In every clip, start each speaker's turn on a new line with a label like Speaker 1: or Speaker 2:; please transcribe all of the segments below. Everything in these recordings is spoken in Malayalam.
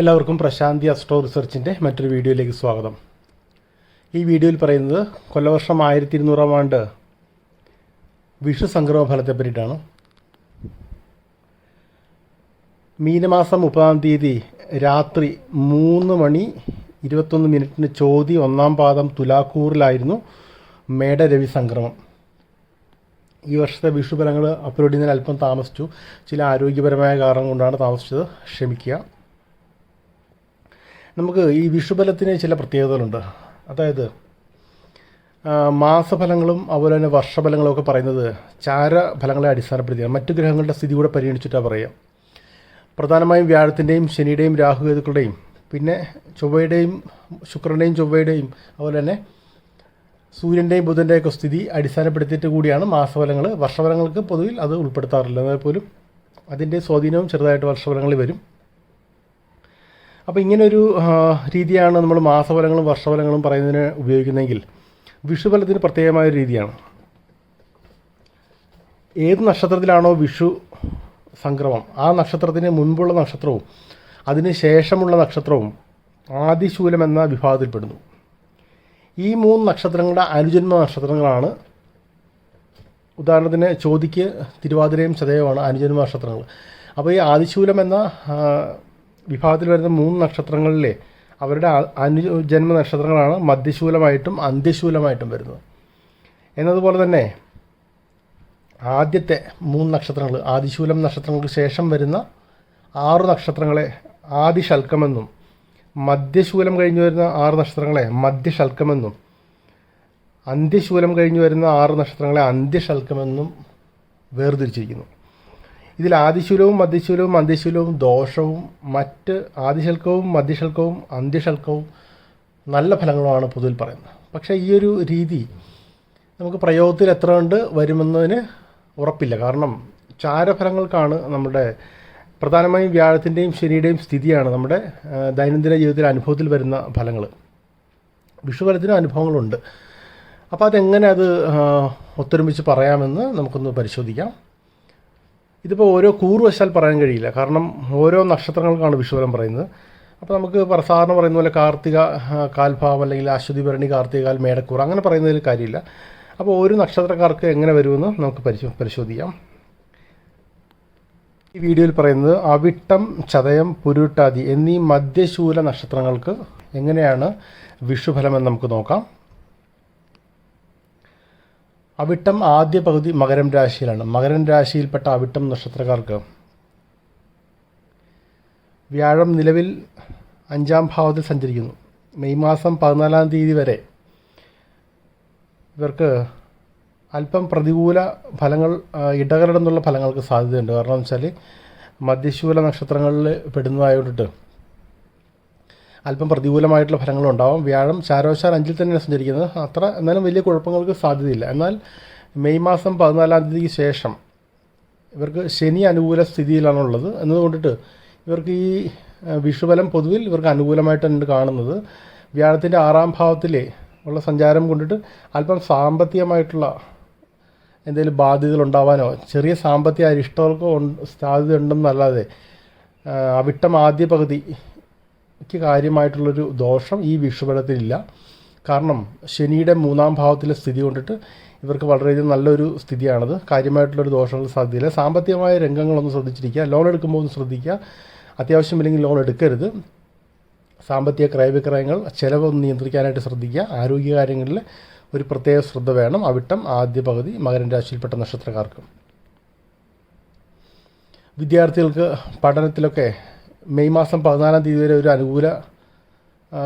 Speaker 1: എല്ലാവർക്കും പ്രശാന്തി അസ്ട്രോ റിസർച്ചിന്റെ മറ്റൊരു വീഡിയോയിലേക്ക് സ്വാഗതം. ഈ വീഡിയോയിൽ പറയുന്നത് കൊല്ലവർഷം ആയിരത്തി ഇരുന്നൂറാം ആണ്ട് വിഷു സംക്രമ ഫലത്തെ പറ്റിയിട്ടാണ്. മീനമാസം മുപ്പതാം തീയതി രാത്രി മൂന്ന് മണി ഇരുപത്തൊന്ന് മിനിറ്റിന് ചോതി ഒന്നാം പാദം തുലാക്കൂറിലായിരുന്നു മേടരവി സംക്രമം. ഈ വർഷത്തെ വിഷു വിഷുഫലങ്ങൾ അപ്ലോഡ് ചെയ്യുന്നതിന് അല്പം താമസിച്ചു. ചില ആരോഗ്യപരമായ കാരണം കൊണ്ടാണ് താമസിച്ചത്. ക്ഷമിക്കുക. നമുക്ക് ഈ വിഷുബലത്തിന് ചില പ്രത്യേകതകളുണ്ട്. അതായത് മാസഫലങ്ങളും അതുപോലെ തന്നെ വർഷഫലങ്ങളും ഒക്കെ പറയുന്നത് ചാരഫലങ്ങളെ അടിസ്ഥാനപ്പെടുത്തിയാണ്. മറ്റു ഗ്രഹങ്ങളുടെ സ്ഥിതി കൂടെ പരിഗണിച്ചിട്ടാണ് പറയുക. പ്രധാനമായും വ്യാഴത്തിന്റെയും ശനിയുടെയും രാഹുകേതുക്കളുടെയും പിന്നെ ചൊവ്വയുടെയും ശുക്രന്റെയും ചൊവ്വയുടെയും അതുപോലെ തന്നെ സൂര്യന്റെയും ബുധന്റെയൊക്കെ സ്ഥിതി അടിസ്ഥാനപ്പെടുത്തിയിട്ട് കൂടിയാണ് മാസഫലങ്ങൾ വർഷഫലങ്ങൾക്ക് പൊതുവിൽ അത് ഉൾപ്പെടുത്താറില്ല. എന്നാൽ പോലും അതിന്റെ സ്വാധീനവും ചെറുതായിട്ട് വർഷഫലങ്ങളിൽ വരും. അപ്പോൾ ഇങ്ങനൊരു രീതിയാണ് നമ്മൾ മാസഫലങ്ങളും വർഷഫലങ്ങളും പറയുന്നതിന് ഉപയോഗിക്കുന്നതെങ്കിൽ വിഷുഫലത്തിന് പ്രത്യേകമായ രീതിയാണ്. ഏത് നക്ഷത്രത്തിലാണോ വിഷു സംക്രമം ആ നക്ഷത്രത്തിന് മുൻപുള്ള നക്ഷത്രവും അതിന് ശേഷമുള്ള നക്ഷത്രവും ആദിശൂലം എന്ന വിഭാഗത്തിൽപ്പെടുന്നു. ഈ മൂന്ന് നക്ഷത്രങ്ങളുടെ അനുജന്മ നക്ഷത്രങ്ങളാണ്. ഉദാഹരണത്തിന് ചോദിക്ക് തിരുവാതിരയും ചതയവുമാണ് അനുജന്മ നക്ഷത്രങ്ങൾ. അപ്പോൾ ഈ ആദിശൂലം എന്ന വിഭാഗത്തിൽ വരുന്ന മൂന്ന് നക്ഷത്രങ്ങളിലെ അവരുടെ അനുജന്മ നക്ഷത്രങ്ങളാണ് മധ്യശൂലമായിട്ടും അന്ത്യശൂലമായിട്ടും വരുന്നത്. എന്നതുപോലെ തന്നെ ആദ്യത്തെ മൂന്ന് നക്ഷത്രങ്ങൾ ആദിശൂലം നക്ഷത്രങ്ങൾക്ക് ശേഷം വരുന്ന ആറ് നക്ഷത്രങ്ങളെ ആദിശൽക്കമെന്നും മധ്യശൂലം കഴിഞ്ഞു വരുന്ന ആറ് നക്ഷത്രങ്ങളെ മധ്യശൽക്കമെന്നും അന്ത്യശൂലം കഴിഞ്ഞു വരുന്ന ആറ് നക്ഷത്രങ്ങളെ അന്ത്യശൽക്കമെന്നും വേർതിരിച്ചിരിക്കുന്നു. ഇതിൽ ആദിശൂലവും മധ്യശൂലവും അന്ത്യശൂലവും ദോഷവും മറ്റ് ആദിശൽക്കവും മധ്യശൽക്കവും അന്ത്യശൽക്കവും നല്ല ഫലങ്ങളുമാണ് പൊതുവിൽ പറയുന്നത്. പക്ഷേ ഈ ഒരു രീതി നമുക്ക് പ്രയോഗത്തിൽ എത്ര കണ്ട് വരുമെന്നതിന് ഉറപ്പില്ല. കാരണം ചാരഫലങ്ങൾക്കാണ് നമ്മുടെ പ്രധാനമായും വ്യാഴത്തിന്റെയും ശനിയുടെയും സ്ഥിതിയാണ് നമ്മുടെ ദൈനംദിന ജീവിതത്തിലെ അനുഭവത്തിൽ വരുന്ന ഫലങ്ങൾ വിഷുഫലത്തിനും അനുഭവങ്ങളുണ്ട്. അപ്പോൾ അതെങ്ങനെ അത് ഒത്തൊരുമിച്ച് പറയാമെന്ന് നമുക്കൊന്ന് പരിശോധിക്കാം. ഇതിപ്പോൾ ഓരോ കൂറുവശാൽ പറയാൻ കഴിയില്ല. കാരണം ഓരോ നക്ഷത്രങ്ങൾക്കാണ് വിഷുവലം പറയുന്നത്. അപ്പോൾ നമുക്ക് സാധാരണ പറയുന്ന പോലെ കാർത്തിക കാൽഭാവം അല്ലെങ്കിൽ അശ്വതി ഭരണി കാർത്തികാൽ മേടക്കൂർ അങ്ങനെ പറയുന്നതിൽ കാര്യമില്ല. അപ്പോൾ ഓരോ നക്ഷത്രക്കാർക്ക് എങ്ങനെ വരുമെന്ന് നമുക്ക് പരിശോ പരിശോധിക്കാം. ഈ വീഡിയോയിൽ പറയുന്നത് അവിട്ടം ചതയം പുരുട്ടാതി എന്നീ മധ്യശൂല നക്ഷത്രങ്ങൾക്ക് എങ്ങനെയാണ് വിഷുഫലമെന്ന് നമുക്ക് നോക്കാം. അവിട്ടം ആദ്യ പകുതി മകരം രാശിയിലാണ്. മകരം രാശിയിൽപ്പെട്ട അവിട്ടം നക്ഷത്രക്കാർക്ക് വ്യാഴം നിലവിൽ അഞ്ചാം ഭാവത്തിൽ സഞ്ചരിക്കുന്നു. മെയ് മാസം പതിനാലാം തീയതി വരെ ഇവർക്ക് അല്പം പ്രതികൂല ഫലങ്ങൾ ഇടകലർന്നുള്ള ഫലങ്ങൾക്ക് സാധ്യതയുണ്ട്. കാരണം വെച്ചാൽ മധ്യശൂല നക്ഷത്രങ്ങളിൽ പെടുന്നതായതുകൊണ്ടിട്ട് അല്പം പ്രതികൂലമായിട്ടുള്ള ഫലങ്ങളുണ്ടാവും വ്യാഴം ചാരോശാൽ അഞ്ചിൽ തന്നെയാണ് സഞ്ചരിക്കുന്നത്. അത്ര എന്നാലും വലിയ കുഴപ്പങ്ങൾക്ക് സാധ്യതയില്ല. എന്നാൽ മെയ് മാസം പതിനാലാം തീയതിക്ക് ശേഷം ഇവർക്ക് ശനി അനുകൂല സ്ഥിതിയിലാണുള്ളത് എന്നതുകൊണ്ടിട്ട് ഇവർക്ക് ഈ വിഷുബലം പൊതുവിൽ ഇവർക്ക് അനുകൂലമായിട്ടാണ് കാണുന്നത്. വ്യാഴത്തിന്റെ ആറാം ഭാവത്തിലെ ഉള്ള സഞ്ചാരം കൊണ്ടിട്ട് അല്പം സാമ്പത്തികമായിട്ടുള്ള എന്തെങ്കിലും ബാധ്യതകൾ ഉണ്ടാവാനോ ചെറിയ സാമ്പത്തിക അരിഷ്ടങ്ങൾക്കോ സാധ്യത ഉണ്ടെന്നല്ലാതെ അവിട്ടം ആദ്യ പകുതിക്ക് കാര്യമായിട്ടുള്ളൊരു ദോഷം ഈ വിഷുബലത്തിലില്ല കാരണം ശനിയുടെ മൂന്നാം ഭാവത്തിലെ സ്ഥിതി കൊണ്ടിട്ട് ഇവർക്ക് വളരെയധികം നല്ലൊരു സ്ഥിതിയാണത്. കാര്യമായിട്ടുള്ളൊരു ദോഷങ്ങൾ സാധ്യതയില്ല. സാമ്പത്തികമായ രംഗങ്ങളൊന്ന് ശ്രദ്ധിച്ചിരിക്കുക. ലോൺ എടുക്കുമ്പോൾ ഒന്ന് ശ്രദ്ധിക്കുക. അത്യാവശ്യമില്ലെങ്കിൽ ലോൺ എടുക്കരുത്. സാമ്പത്തിക ക്രയവിക്രയങ്ങൾ ചിലവ് ഒന്ന് നിയന്ത്രിക്കാനായിട്ട് ശ്രദ്ധിക്കുക. ആരോഗ്യകാര്യങ്ങളിൽ ഒരു പ്രത്യേക ശ്രദ്ധ വേണം. അവിട്ടം ആദ്യ പകുതി മകരൻ രാശിയിൽപ്പെട്ട നക്ഷത്രക്കാർക്ക്. വിദ്യാർത്ഥികൾക്ക് പഠനത്തിലൊക്കെ മെയ് മാസം പതിനാലാം തീയതി വരെ ഒരു അനുകൂല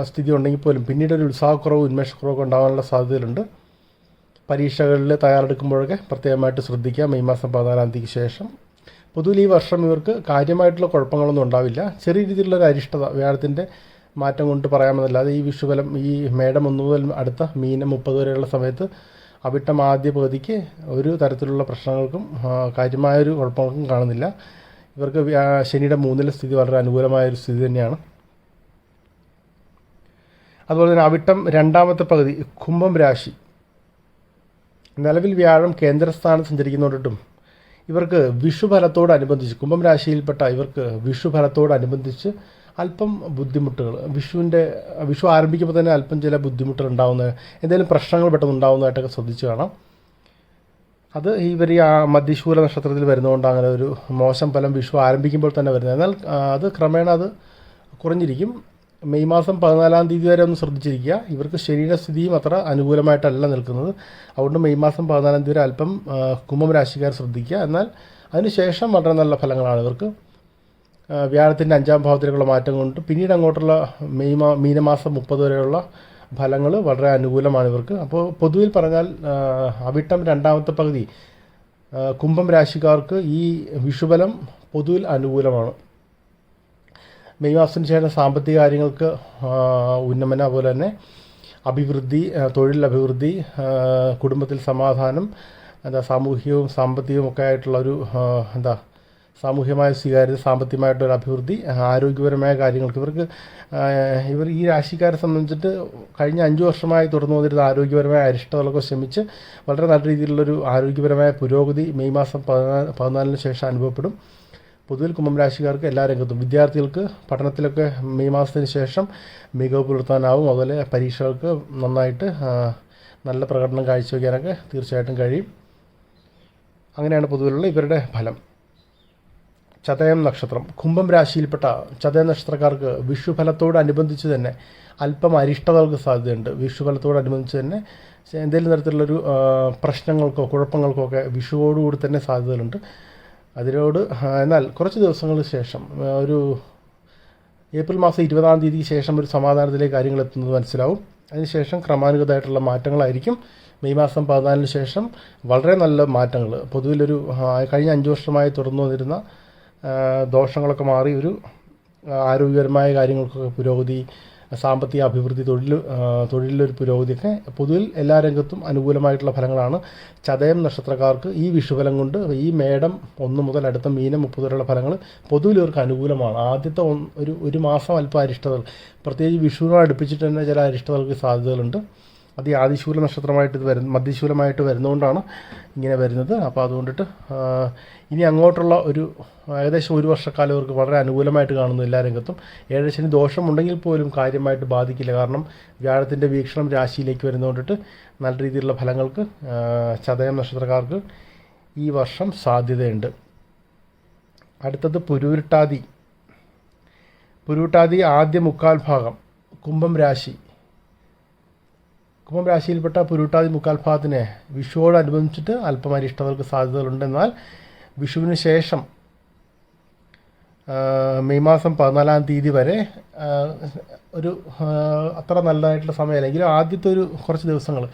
Speaker 1: സ്ഥിതി ഉണ്ടെങ്കിൽ പോലും പിന്നീട് ഒരു ഉത്സാഹക്കുറവ് ഉന്മേഷക്കുറവൊക്കെ ഉണ്ടാകാനുള്ള സാധ്യതകളുണ്ട്. പരീക്ഷകളിൽ തയ്യാറെടുക്കുമ്പോഴൊക്കെ പ്രത്യേകമായിട്ട് ശ്രദ്ധിക്കുക. മെയ് മാസം പതിനാലാം തീയതിക്ക് ശേഷം. പൊതുവിൽ ഈ വർഷം ഇവർക്ക് കാര്യമായിട്ടുള്ള കുഴപ്പങ്ങളൊന്നും ഉണ്ടാവില്ല. ചെറിയ രീതിയിലുള്ള ഒരു അരിഷ്ടത വ്യാഴത്തിന്റെ മാറ്റം കൊണ്ട് പറയാമെന്നല്ലാതെ ഈ വിഷുഫലം ഈ മേടം ഒന്ന് മുതൽ അടുത്ത മീനം മുപ്പത് വരെയുള്ള സമയത്ത് അവിട്ടം ആദ്യ പകുതിക്ക് ഒരു തരത്തിലുള്ള പ്രശ്നങ്ങൾക്കും കാര്യമായൊരു കുഴപ്പങ്ങൾക്കും കാണുന്നില്ല. ഇവർക്ക് ശനിയുടെ മൂന്നിലെ സ്ഥിതി വളരെ അനുകൂലമായ ഒരു സ്ഥിതി തന്നെയാണ്. അതുപോലെ തന്നെ അവിട്ടം രണ്ടാമത്തെ പകുതി കുംഭം രാശി. നിലവിൽ വ്യാഴം കേന്ദ്രസ്ഥാനം സഞ്ചരിക്കുന്നതോടൊട്ടും ഇവർക്ക് വിഷുഫലത്തോടനുബന്ധിച്ച് കുംഭം രാശിയിൽപ്പെട്ട ഇവർക്ക് വിഷുഫലത്തോടനുബന്ധിച്ച് അല്പം ബുദ്ധിമുട്ടുകൾ. വിഷുവിന്റെ വിഷു ആരംഭിക്കുമ്പോൾ തന്നെ അല്പം ചില ബുദ്ധിമുട്ടുകൾ ഉണ്ടാകുന്ന എന്തെങ്കിലും പ്രശ്നങ്ങൾ പെട്ടെന്ന് ഉണ്ടാകുന്നതായിട്ടൊക്കെ ശ്രദ്ധിച്ചു കാണാം. അത് ഇവർ ഈ മധ്യശൂല നക്ഷത്രത്തിൽ വരുന്നതുകൊണ്ട് അങ്ങനെ ഒരു മോശം ഫലം വിഷു ആരംഭിക്കുമ്പോൾ തന്നെ വരുന്നത്. എന്നാൽ അത് ക്രമേണ അത് കുറഞ്ഞിരിക്കും. മെയ് മാസം പതിനാലാം തീയതി വരെ ഒന്ന് ശ്രദ്ധിച്ചിരിക്കുക. ഇവർക്ക് ശരീരസ്ഥിതിയും അത്ര അനുകൂലമായിട്ടല്ല നിൽക്കുന്നത്. അതുകൊണ്ട് മെയ് മാസം പതിനാലാം തീയതി വരെ അല്പം കുംഭം രാശിക്കാർ ശ്രദ്ധിക്കുക. എന്നാൽ അതിനുശേഷം വളരെ നല്ല ഫലങ്ങളാണ് ഇവർക്ക്. വ്യാഴത്തിന്റെ അഞ്ചാം ഭാവത്തിലേക്കുള്ള മാറ്റം കൊണ്ട് പിന്നീട് അങ്ങോട്ടുള്ള മെയ് മാ മീനമാസം മുപ്പത് വരെയുള്ള ഫലങ്ങൾ വളരെ അനുകൂലമാണ് ഇവർക്ക്. അപ്പോൾ പൊതുവിൽ പറഞ്ഞാൽ അവിട്ടം രണ്ടാമത്തെ പകുതി കുംഭം രാശിക്കാർക്ക് ഈ വിഷുബലം പൊതുവിൽ അനുകൂലമാണ്. മെയ് മാസത്തിന് ശേഷം സാമ്പത്തിക കാര്യങ്ങൾക്ക് ഉന്നമനം അതുപോലെ തന്നെ അഭിവൃദ്ധി തൊഴിൽ അഭിവൃദ്ധി കുടുംബത്തിൽ സമാധാനം എന്താ സാമൂഹികവും സാമ്പത്തികവും ഒക്കെ ആയിട്ടുള്ള ഒരു എന്താ സാമൂഹ്യമായ സ്വീകാര്യത സാമ്പത്തികമായിട്ടൊരു അഭിവൃദ്ധി ആരോഗ്യപരമായ കാര്യങ്ങൾക്ക് ഇവർക്ക് ഇവർ ഈ രാശിക്കാരെ സംബന്ധിച്ചിട്ട് കഴിഞ്ഞ അഞ്ച് വർഷമായി തുടർന്നു വന്നിരുന്ന ആരോഗ്യപരമായ അരിഷ്ടതകളൊക്കെ ശ്രമിച്ച് വളരെ നല്ല രീതിയിലുള്ളൊരു ആരോഗ്യപരമായ പുരോഗതി മെയ് മാസം പതിനാല് പതിനാലിന് ശേഷം അനുഭവപ്പെടും. പൊതുവിൽ കുംഭം രാശിക്കാർക്ക് എല്ലാ രംഗത്തും വിദ്യാർത്ഥികൾക്ക് പഠനത്തിലൊക്കെ മെയ് മാസത്തിന് ശേഷം മികവ് പുലർത്താനാവും. അതുപോലെ പരീക്ഷകൾക്ക് നന്നായിട്ട് നല്ല പ്രകടനം കാഴ്ചവെക്കാനൊക്കെ തീർച്ചയായിട്ടും കഴിയും. അങ്ങനെയാണ് പൊതുവിലുള്ള ഇവരുടെ ഫലം. ചതയം നക്ഷത്രം. കുംഭം രാശിയിൽപ്പെട്ട ചതയ നക്ഷത്രക്കാർക്ക് വിഷുഫലത്തോടനുബന്ധിച്ച് തന്നെ അല്പം അരിഷ്ടതകൾക്ക് സാധ്യതയുണ്ട്. വിഷുഫലത്തോടനുബന്ധിച്ച് തന്നെ എന്തെങ്കിലും തരത്തിലുള്ളൊരു പ്രശ്നങ്ങൾക്കോ കുഴപ്പങ്ങൾക്കോ ഒക്കെ വിഷുവോടുകൂടി തന്നെ സാധ്യതകളുണ്ട്. അതിനോട് എന്നാൽ കുറച്ച് ദിവസങ്ങൾക്ക് ശേഷം ഒരു ഏപ്രിൽ മാസം ഇരുപതാം തീയതിക്ക് ശേഷം ഒരു സമാധാനത്തിലേക്ക് കാര്യങ്ങൾ എത്തുന്നത് മനസ്സിലാവും. അതിനുശേഷം ക്രമാനുഗതമായിട്ടുള്ള മാറ്റങ്ങളായിരിക്കും. മെയ് മാസം പതിനാലിന് ശേഷം വളരെ നല്ല മാറ്റങ്ങൾ. പൊതുവിലൊരു കഴിഞ്ഞ അഞ്ച് വർഷമായി തുടർന്നു വന്നിരുന്ന ദോഷങ്ങളൊക്കെ മാറി ഒരു ആരോഗ്യപരമായ കാര്യങ്ങൾക്കൊക്കെ പുരോഗതി സാമ്പത്തിക അഭിവൃദ്ധി തൊഴിൽ തൊഴിലിലൊരു പുരോഗതിയൊക്കെ പൊതുവിൽ എല്ലാ രംഗത്തും അനുകൂലമായിട്ടുള്ള ഫലങ്ങളാണ്. ചതയം നക്ഷത്രക്കാർക്ക് ഈ വിഷുഫലം കൊണ്ട് ഈ മേടം ഒന്ന് മുതൽ അടുത്ത മീനം മുപ്പത് വരെയുള്ള ഫലങ്ങൾ പൊതുവിൽ ഇവർക്ക് അനുകൂലമാണ്. ആദ്യത്തെ ഒരു ഒരു മാസം അല്പം അരിഷ്ടതകൾ. പ്രത്യേകിച്ച് വിഷുവിനോട് അടുപ്പിച്ചിട്ട് തന്നെ ചില അരിഷ്ടതകൾക്ക് സാധ്യതകളുണ്ട്. അത് ആദിശൂല നക്ഷത്രമായിട്ട് ഇത് വരുന്ന മധ്യശൂലമായിട്ട് വരുന്നതുകൊണ്ടാണ് ഇങ്ങനെ വരുന്നത്. അപ്പോൾ അതുകൊണ്ടിട്ട് ഇനി അങ്ങോട്ടുള്ള ഒരു ഏകദേശം ഒരു വർഷക്കാലം ഇവർക്ക് വളരെ അനുകൂലമായിട്ട് കാണുന്നു എല്ലാ രംഗത്തും. ഏഴശനി ദോഷമുണ്ടെങ്കിൽ പോലും കാര്യമായിട്ട് ബാധിക്കില്ല. കാരണം വ്യാഴത്തിന്റെ വീക്ഷണം രാശിയിലേക്ക് വരുന്നതുകൊണ്ടിട്ട് നല്ല രീതിയിലുള്ള ഫലങ്ങൾക്ക് ചതയം നക്ഷത്രക്കാർക്ക് ഈ വർഷം സാധ്യതയുണ്ട്. അടുത്തത് പുരുരുട്ടാതി. പുരുട്ടാതി ആദ്യ മുക്കാൽ ഭാഗം കുംഭം രാശി. കുംഭം രാശിയിൽപ്പെട്ട പുരുട്ടാതി മുക്കാൽ ഭാഗത്തിന് വിഷുവോടനുബന്ധിച്ചിട്ട് അല്പം അരിഷ്ടതകൾക്ക് സാധ്യതകളുണ്ട്. എന്നാൽ വിഷുവിന് ശേഷം മെയ് മാസം പതിനാലാം തീയതി വരെ ഒരു അത്ര നല്ലതായിട്ടുള്ള സമയം അല്ലെങ്കിൽ ആദ്യത്തെ ഒരു കുറച്ച് ദിവസങ്ങൾ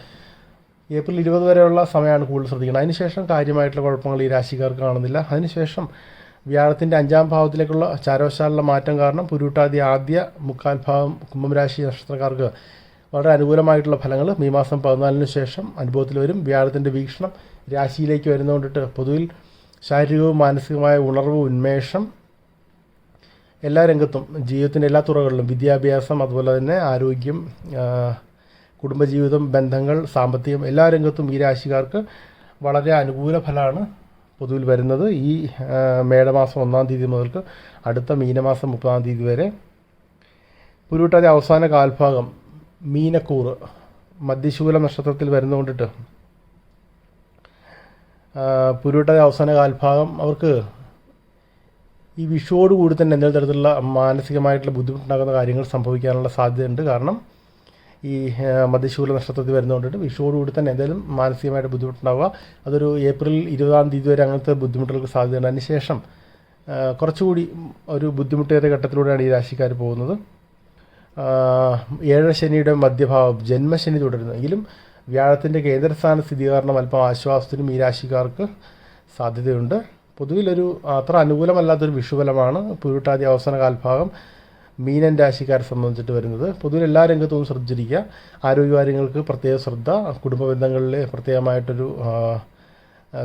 Speaker 1: ഏപ്രിൽ ഇരുപത് വരെയുള്ള സമയമാണ് കൂടുതൽ ശ്രദ്ധിക്കുന്നത് അതിനുശേഷം കാര്യമായിട്ടുള്ള കുഴപ്പങ്ങൾ ഈ രാശിക്കാർക്ക് കാണുന്നില്ല. അതിനുശേഷം വ്യാഴത്തിന്റെ അഞ്ചാം ഭാവത്തിലേക്കുള്ള ചാരവശാലുള്ള മാറ്റം കാരണം പുരുട്ടാതി ആദ്യ മുക്കാൽ ഭാഗം കുംഭം രാശി നക്ഷത്രക്കാർക്ക് വളരെ അനുകൂലമായിട്ടുള്ള ഫലങ്ങൾ മെയ് മാസം പതിനാലിന് ശേഷം അനുഭവത്തിൽ വരും. വ്യാഴത്തിന്റെ വീക്ഷണം രാശിയിലേക്ക് വരുന്നതുകൊണ്ടിട്ട് പൊതുവിൽ ശാരീരികവും മാനസികവുമായ ഉണർവ് ഉന്മേഷം എല്ലാ രംഗത്തും ജീവിതത്തിന്റെ എല്ലാ തുറകളിലും വിദ്യാഭ്യാസം അതുപോലെ തന്നെ ആരോഗ്യം കുടുംബജീവിതം ബന്ധങ്ങൾ സാമ്പത്തികം എല്ലാ രംഗത്തും ഈ രാശിക്കാർക്ക് വളരെ അനുകൂല ഫലമാണ് പൊതുവിൽ വരുന്നത്. ഈ മേടമാസം ഒന്നാം തീയതി മുതൽക്ക് അടുത്ത മീനമാസം മുപ്പതാം തീയതി വരെ. പുരുട്ടാതി അവസാന കാൽഭാഗം മീനക്കൂറ് മധ്യശൂല നക്ഷത്രത്തിൽ വരുന്നുകൊണ്ടിട്ട് പുരുട്ടാതി അവസാന കാൽഭാഗം അവർക്ക് ഈ വിഷുവോട് കൂടി തന്നെ എന്തെങ്കിലും തരത്തിലുള്ള മാനസികമായിട്ടുള്ള ബുദ്ധിമുട്ടുണ്ടാകുന്ന കാര്യങ്ങൾ സംഭവിക്കാനുള്ള സാധ്യതയുണ്ട്. കാരണം ഈ മധ്യശൂല നക്ഷത്രത്തിൽ വരുന്നതുകൊണ്ടിട്ട് വിഷുവോട് കൂടി തന്നെ എന്തെങ്കിലും മാനസികമായിട്ട് ബുദ്ധിമുട്ടുണ്ടാവുക. അതൊരു ഏപ്രിൽ ഇരുപതാം തീയതി വരെ അങ്ങനത്തെ ബുദ്ധിമുട്ടുകൾക്ക് സാധ്യതയുണ്ട്. അതിനുശേഷം കുറച്ചുകൂടി ഒരു ബുദ്ധിമുട്ടേറിയ ഘട്ടത്തിലൂടെയാണ് ഈ രാശിക്കാർ പോകുന്നത്. ആ, ഏഴര ശനിയുടെ മധ്യഭാവം ജന്മശനി തുടരുന്നെങ്കിലും വ്യാഴത്തിന്റെ കേന്ദ്രസ്ഥാന സ്ഥിതി കാരണം അല്പം ആശ്വാസത്തിനും ഈ രാശിക്കാർക്ക് സാധ്യതയുണ്ട്. പൊതുവിലൊരു അത്ര അനുകൂലമല്ലാത്തൊരു വിഷുബലമാണ് പുരുട്ടാതി അവസാന കാൽഭാഗം മീനൻ രാശിക്കാരെ സംബന്ധിച്ചിട്ട് വരുന്നത്. പൊതുവിൽ എല്ലാ രംഗത്തും ശ്രദ്ധിച്ചിരിക്കുക. ആരോഗ്യകാര്യങ്ങൾക്ക് പ്രത്യേക ശ്രദ്ധ കുടുംബ ബന്ധങ്ങളിൽ പ്രത്യേകമായിട്ടൊരു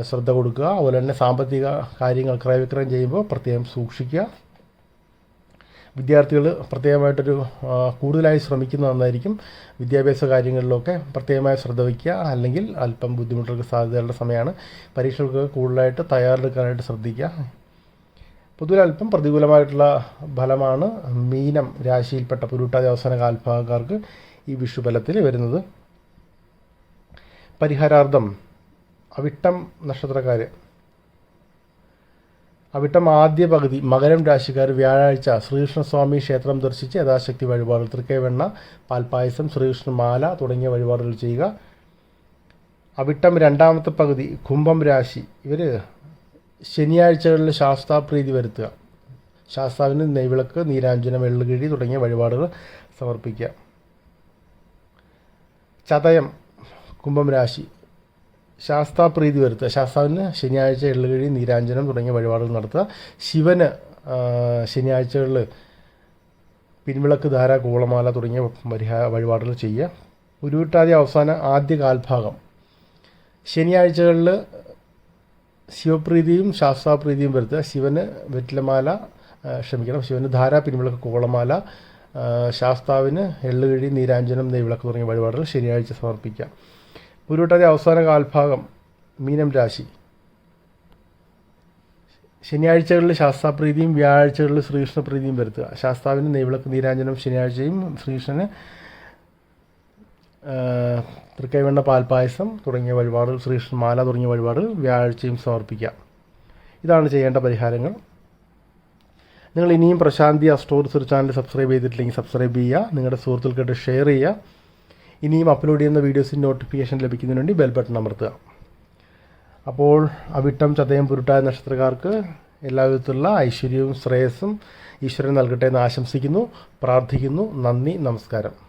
Speaker 1: ശ്രദ്ധ കൊടുക്കുക. അതുപോലെ തന്നെ സാമ്പത്തിക കാര്യങ്ങൾ ക്രയവിക്രയം ചെയ്യുമ്പോൾ പ്രത്യേകം സൂക്ഷിക്കുക. വിദ്യാർത്ഥികൾ പ്രത്യേകമായിട്ടൊരു കൂടുതലായി ശ്രമിക്കുന്ന നന്നായിരിക്കും വിദ്യാഭ്യാസ കാര്യങ്ങളിലൊക്കെ പ്രത്യേകമായ ശ്രദ്ധ വയ്ക്കുക അല്ലെങ്കിൽ അല്പം ബുദ്ധിമുട്ടുകൾക്ക് സാധ്യതയുള്ള സമയമാണ് പരീക്ഷകൾക്ക് കൂടുതലായിട്ട് തയ്യാറെടുക്കാനായിട്ട് ശ്രദ്ധിക്കുക. പൊതുവെ അല്പം പ്രതികൂലമായിട്ടുള്ള ഫലമാണ് മീനം രാശിയിൽപ്പെട്ട പുരുട്ടാതി അവസാന കാൽഭാഗക്കാർക്ക് ഈ വിഷുഫലത്തിൽ വരുന്നത്. പരിഹാരാർത്ഥം അവിട്ടം നക്ഷത്രക്കാർ അവിട്ടം ആദ്യ പകുതി മകരം രാശിക്കാർ വ്യാഴാഴ്ച ശ്രീകൃഷ്ണസ്വാമി ക്ഷേത്രം ദർശിച്ച് യഥാശക്തി വഴിപാടുകൾ തൃക്കൈവെണ്ണ ശ്രീകൃഷ്ണ മാല തുടങ്ങിയ വഴിപാടുകൾ ചെയ്യുക. അവിട്ടം രണ്ടാമത്തെ പകുതി കുംഭം രാശി. ഇവർ ശനിയാഴ്ചകളിൽ ശാസ്താപ്രീതി വരുത്തുക. ശാസ്താവിന് നെയ്വിളക്ക് നീരാഞ്ജനം വെള്ളുകിഴി തുടങ്ങിയ വഴിപാടുകൾ സമർപ്പിക്കുക. ചതയം കുംഭം രാശി. ശാസ്താപ്രീതി വരുത്തുക. ശാസ്താവിന് ശനിയാഴ്ച എള്ളുകഴി നീരാഞ്ജനം തുടങ്ങിയ വഴിപാടുകൾ നടത്തുക. ശിവന് ശനിയാഴ്ചകളിൽ പിൻവിളക്ക് ധാര കൂളമാല തുടങ്ങിയ പരിഹാര വഴിപാടുകൾ ചെയ്യുക. ഉരുവിട്ടാതി അവസാന ആദ്യ കാൽഭാഗം. ശനിയാഴ്ചകളിൽ ശിവപ്രീതിയും ശാസ്താപ്രീതിയും വരുത്തുക. ശിവന് വെറ്റിലമാല ക്ഷമിക്കണം ശിവന് ധാര പിൻവിളക്ക് കൂളമാല ശാസ്താവിന് എള്ളുകിഴി നീരാഞ്ജനം നെയ്വിളക്ക് തുടങ്ങിയ വഴിപാടുകൾ ശനിയാഴ്ച സമർപ്പിക്കുക. ഉരുവിട്ടാതി അവസാന കാൽഭാഗം മീനം രാശി. ശനിയാഴ്ചകളിൽ ശാസ്താപ്രീതിയും വ്യാഴാഴ്ചകളിൽ ശ്രീകൃഷ്ണപ്രീതിയും വരുത്തുക. ശാസ്താവിന് നെയ്വിളക്ക് നീരാഞ്ജനം ശനിയാഴ്ചയും ശ്രീകൃഷ്ണന് തൃക്കൈവെണ്ണ പാൽപ്പായസം തുടങ്ങിയ വഴിപാടുകൾ ശ്രീകൃഷ്ണ മാല തുടങ്ങിയ വഴിപാടുകൾ വ്യാഴാഴ്ചയും സമർപ്പിക്കുക. ഇതാണ് ചെയ്യേണ്ട പരിഹാരങ്ങൾ. നിങ്ങൾ ഇനിയും Prashanti astro research channel subscribe ചെയ്തിട്ടില്ലെങ്കിൽ സബ്സ്ക്രൈബ് ചെയ്യുക. നിങ്ങളുടെ സുഹൃത്തുക്കൾക്ക് ഷെയർ ചെയ്യുക. ഇനിയും അപ്ലോഡ് ചെയ്യുന്ന വീഡിയോസിന്റെ നോട്ടിഫിക്കേഷൻ ലഭിക്കുന്നതിന് വേണ്ടി ബെൽ ബട്ടൺ അമർത്തുക. അപ്പോൾ അവിട്ടം ചതയം പുരുട്ടായ നക്ഷത്രക്കാർക്ക് എല്ലാവിധത്തിലുള്ള ഐശ്വര്യവും ശ്രേയസ്സും ഈശ്വരൻ നൽകട്ടെ എന്ന് ആശംസിക്കുന്നു പ്രാർത്ഥിക്കുന്നു. നന്ദി നമസ്കാരം.